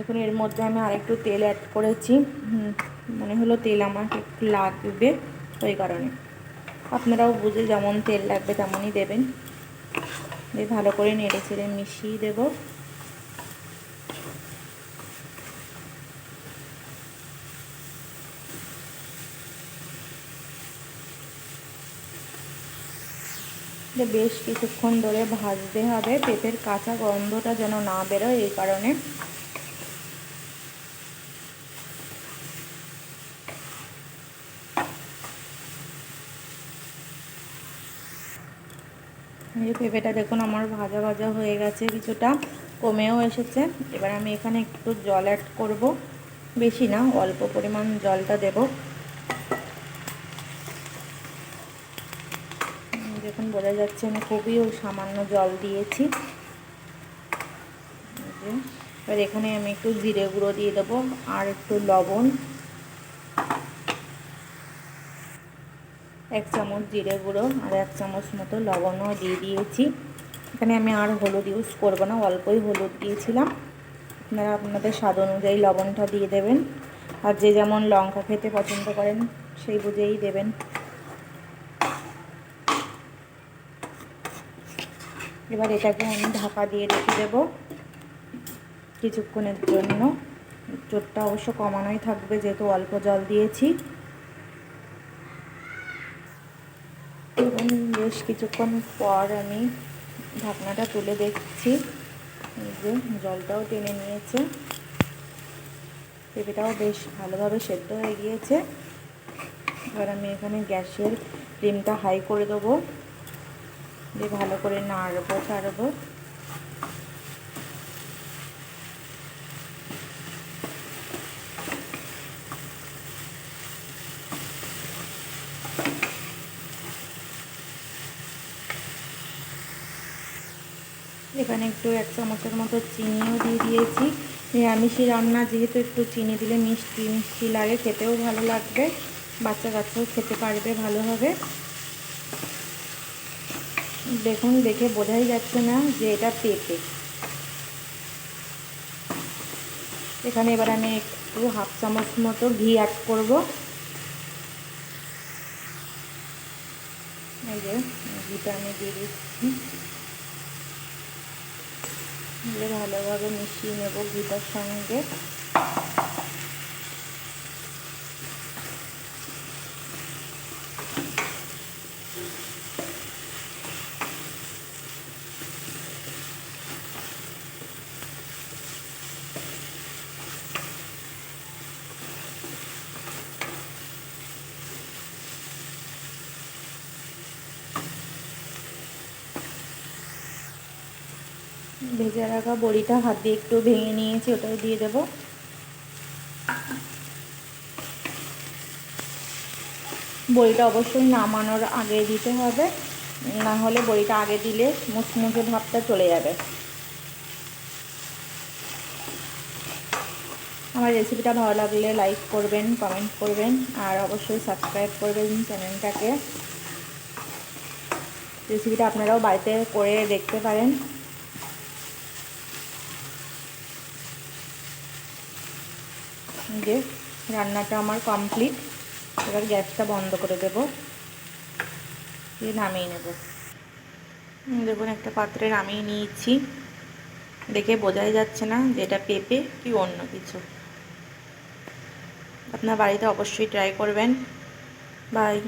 এখন এর মধ্যে আমি আরেকটু তেল অ্যাড করেছি। মনে হলো তেল আমার একটু লাগবে ওই কারণে। আপনারাও বুঝে যেমন তেল লাগবে তেমনই দেবেন। দিয়ে ভালো করে নেড়ে চেড়ে মিশিয়ে দেবো। বেশ কিছুক্ষণ ধরে ভাজতে হবে। পেঁপের কাঁচা গন্ধটা যেন না বেরোয় এই কারণে। এই পেঁপেটা দেখুন, আমার ভাজা ভাজা হয়ে গেছে কিছুটা, কমেও এসেছে। এবার আমি এখানে একটু জল অ্যাড করব। বেশি না, অল্প পরিমাণ জলটা দেব। দেখুন, বোঝা যাচ্ছে আমি খুবই সামান্য জল দিয়েছি। এবার এখানে আমি একটু জিরে গুঁড়ো দিয়ে দেবো আর একটু লবণ। এক চামচ জিরে গুঁড়ো আর এক চামচ মতো লবণও দিয়ে দিয়েছি। এখানে আমি আর হলুদ ইউজ করব না, অল্পই হলুদ দিয়েছিলাম। আপনারা আপনাদের স্বাদ অনুযায়ী লবণটা দিয়ে দেবেন। আর যে যেমন লঙ্কা খেতে পছন্দ করেন, সেই বুঝেই দেবেন। এবার এটাকে আমি ঢাকা দিয়ে রেখে দেবো কিছুক্ষণের জন্য। চোটটা অবশ্য কমানোই থাকবে, যেহেতু অল্প জল দিয়েছি। বেশ কিছুক্ষণ পর আমি ঢাকনাটা তুলে দেখছি। যে জলটাও টেনে নিয়েছে। পেঁপেটাও বেশ ভালোভাবে সেদ্ধ হয়ে গিয়েছে। এবার আমি এখানে গ্যাসের ফ্লেমটা হাই করে দেবো। দিয়ে ভালো করে নাড়বো, ছাড়বো। এখানে একটু এক চামচের মতো চিনিও দিয়ে দিয়েছি। নিরামিষি রান্না, যেহেতু একটু চিনি দিলে মিষ্টি মিষ্টি লাগে, খেতেও ভালো লাগবে। বাচ্চা কাচ্চাও খেতে পারবে ভালোভাবে। দেখুন, দেখে বোঝাই যাচ্ছে না যে এটা পেঁপে। এখানে এবার আমি একটু হাফ চামচ মতো ঘি অ্যাড করব। এই যে, ঘিটা আমি দিয়ে দিচ্ছি। ভালোভাবে মিশিয়ে নেব ঘিটার সঙ্গে। ভেজে রাখা বড়িটা হাত দিয়ে একটু ভেঙে নিয়েছি ওটাও দিয়ে দেব। বড়িটা অবশ্যই নামানোর আগে দিতে হবে, না হলে বড়িটা আগে দিলে মুচমুচে ভাবটা চলে যাবে। আমার রেসিপিটা ভালো লাগলে লাইক করবেন, কমেন্ট করবেন, আর অবশ্যই সাবস্ক্রাইব করবেন চ্যানেলটাকে। রেসিপিটা আপনারাও বাড়িতে করে দেখতে পারেন। যে রান্নাটা আমার কমপ্লিট এবার গ্যাসটা বন্ধ করে দেব। দিয়ে নামিয়ে নেব। দেখুন, একটা পাত্রে নামিয়ে নিয়েছি। দেখে বোঝাই যাচ্ছে না যে এটা পেঁপে কি অন্য কিছু। আপনার বাড়িতে অবশ্যই ট্রাই করবেন। বাই।